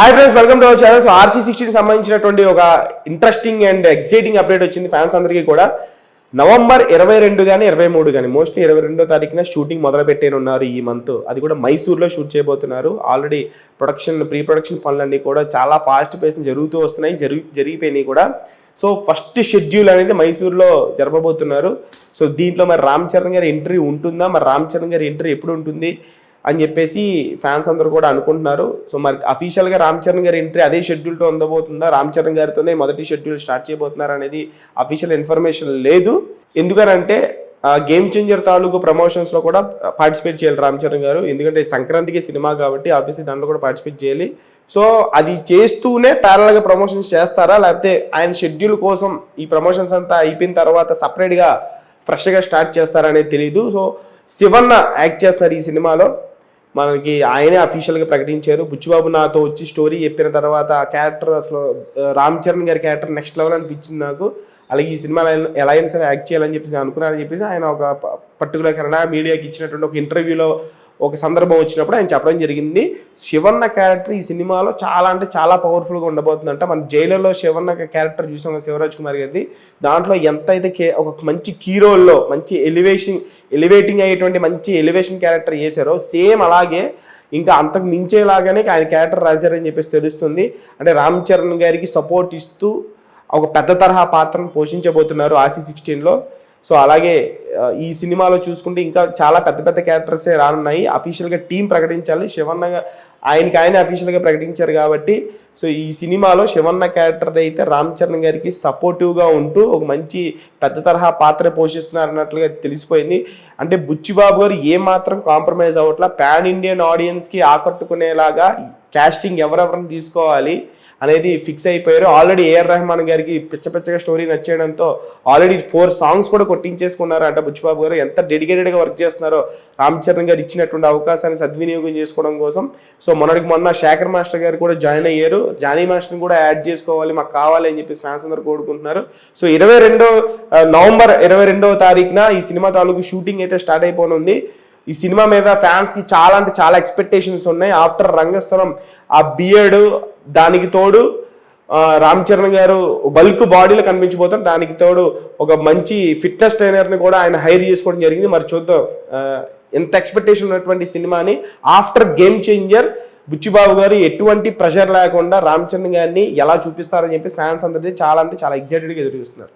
Hi friends welcome to our channel so RC sixteen సంబంధించినటువంటి ఒక interesting and exciting update వచ్చింది fans అందరికీ కూడా. నవంబర్ ఇరవై రెండు కానీ ఇరవై మూడు కానీ మోస్ట్లీ ఇరవై రెండో తారీఖున షూటింగ్ మొదలు పెట్టేనున్నారు ఈ మంత్ అది కూడా మైసూర్లో షూట్ చేయబోతున్నారు. ఆల్రెడీ ప్రొడక్షన్ ప్రీ ప్రొడక్షన్ పనులన్నీ కూడా చాలా ఫాస్ట్ పేస్ని జరుగుతూ వస్తున్నాయి జరిగి జరిగిపోయినాయి కూడా. సో ఫస్ట్ షెడ్యూల్ అనేది మైసూర్లో జరపబోతున్నారు. సో దీంట్లో మరి రామ్ చరణ్ గారి ఎంట్రీ ఉంటుందా? మరి రామ్ చరణ్ గారి ఎంట్రీ ఎప్పుడు ఉంటుంది? అని చెప్పేసి ఫ్యాన్స్ అందరూ కూడా అనుకుంటున్నారు. సో మరి అఫీషియల్గా రామ్ చరణ్ గారి ఎంట్రీ అదే షెడ్యూల్తో ఉండబోతుందా? రామ్ చరణ్ గారితోనే మొదటి షెడ్యూల్ స్టార్ట్ చేయబోతున్నారు అనేది అఫీషియల్ ఇన్ఫర్మేషన్ లేదు. ఎందుకనంటే గేమ్ చేంజర్ తాలూకు ప్రమోషన్స్లో కూడా పార్టిసిపేట్ చేయాలి రామ్ చరణ్ గారు. ఎందుకంటే సంక్రాంతికి సినిమా కాబట్టి ఆఫీస్ దాంట్లో కూడా పార్టిసిపేట్ చేయాలి. సో అది చేస్తూనే ప్యారల్గా ప్రమోషన్స్ చేస్తారా? లేకపోతే ఆయన షెడ్యూల్ కోసం ఈ ప్రమోషన్స్ అంతా అయిపోయిన తర్వాత సపరేట్గా ఫ్రెష్గా స్టార్ట్ చేస్తారనేది తెలియదు సో శివన్న యాక్ట్ చేస్తారు ఈ సినిమాలో. మనకి ఆయనే అఫీషియల్గా ప్రకటించారు. బుచ్చిబాబు నాతో వచ్చి స్టోరీ చెప్పిన తర్వాత ఆ క్యారెక్టర్ అసలు రామ్ చరణ్ గారి క్యారెక్టర్ నెక్స్ట్ లెవెల్ అనిపించింది నాకు. అలాగే ఈ సినిమాలో ఆయన ఎలా అయినా సరే యాక్ట్ చేయాలని చెప్పేసి అనుకున్నారని చెప్పేసి ఆయన ఒక పర్టికులర్ కన్నడ మీడియాకి ఇచ్చినటువంటి ఒక ఇంటర్వ్యూలో ఒక సందర్భం వచ్చినప్పుడు ఆయన చెప్పడం జరిగింది. శివన్న క్యారెక్టర్ ఈ సినిమాలో చాలా అంటే చాలా పవర్ఫుల్గా ఉండబోతుందంట. మన జైలులో శివన్న క్యారెక్టర్ చూసాం శివరాజ్ కుమార్ గారిది. దాంట్లో ఎంత అయితే కే- ఒక మంచి కీ రోల్లో మంచి ఎలివేషన్ ఎలివేటింగ్ అయ్యేటువంటి మంచి ఎలివేషన్ క్యారెక్టర్ చేశారో సేమ్ అలాగే ఇంకా అంతకు మించేలాగానే ఆయన క్యారెక్టర్ రాశారని చెప్పేసి తెలుస్తుంది. అంటే రామ్ చరణ్ గారికి సపోర్ట్ ఇస్తూ ఒక పెద్ద తరహా పాత్రను పోషించబోతున్నారు ఆసీ సిక్స్టీన్లో. సో అలాగే ఈ సినిమాలో చూసుకుంటే ఇంకా చాలా పెద్ద పెద్ద క్యారెక్టర్సే రానున్నాయి. అఫీషియల్గా టీం ప్రకటించాలి. శివన్న ఆయనకి ఆయన అఫీషియల్గా ప్రకటించారు కాబట్టి సో ఈ సినిమాలో శివన్న క్యారెక్టర్ అయితే రామ్ చరణ్ గారికి సపోర్టివ్గా ఉంటూ ఒక మంచి పెద్ద తరహా పాత్ర పోషిస్తున్నారు అన్నట్లుగా తెలిసిపోయింది. అంటే బుచ్చిబాబు గారు ఏమాత్రం కాంప్రమైజ్ అవ్వట్లా. పాన్ ఇండియన్ ఆడియన్స్కి ఆకట్టుకునేలాగా క్యాస్టింగ్ ఎవరెవరిని తీసుకోవాలి? అనేది ఫిక్స్ అయిపోయారు. ఆల్రెడీ ఏఆర్ రెహమాన్ గారికి పిచ్చ పిచ్చగా స్టోరీ నచ్చేయడంతో ఆల్రెడీ ఫోర్ సాంగ్స్ కూడా కొట్టించేసుకున్నారు అంట బుచ్చిబాబు గారు. ఎంత డెడికేటెడ్గా వర్క్ చేస్తున్నారో రామ్ చరణ్ గారు ఇచ్చినటువంటి అవకాశాన్ని సద్వినియోగం చేసుకోవడం కోసం. సో మొన్నటికి మొన్న శేఖర్ మాస్టర్ గారు కూడా జాయిన్ అయ్యారు. జానీ మాస్టర్ని కూడా యాడ్ చేసుకోవాలి మాకు కావాలి అని చెప్పి ఫ్యాన్స్ అందరూ కోరుకుంటున్నారు. సో ఇరవై రెండో నవంబర్ ఇరవై రెండవ తారీఖున ఈ సినిమా తాలూకు షూటింగ్ అయితే స్టార్ట్ అయిపోనుంది. ఈ సినిమా మీద ఫ్యాన్స్కి చాలా అంటే చాలా ఎక్స్పెక్టేషన్స్ ఉన్నాయి. ఆఫ్టర్ రంగస్థలం ఆ బియర్డ్ దానికి తోడు రామ్ చరణ్ గారు బల్క్ బాడీలో కనిపించిపోతారు దానికి తోడు ఒక మంచి ఫిట్నెస్ ట్రైనర్ని కూడా ఆయన హైర్ చేసుకోవడం జరిగింది. మరి చూద్దాం. ఎంత ఎక్స్పెక్టేషన్ ఉన్నటువంటి సినిమాని. ఆఫ్టర్ గేమ్ చేంజర్ బుచ్చిబాబు గారు ఎటువంటి ప్రెషర్ లేకుండా రామ్ చరణ్ గారిని ఎలా చూపిస్తారని చెప్పి ఫ్యాన్స్ అందరిది చాలా అంటే చాలా ఎక్సైటెడ్గా ఎదురు చూస్తున్నారు.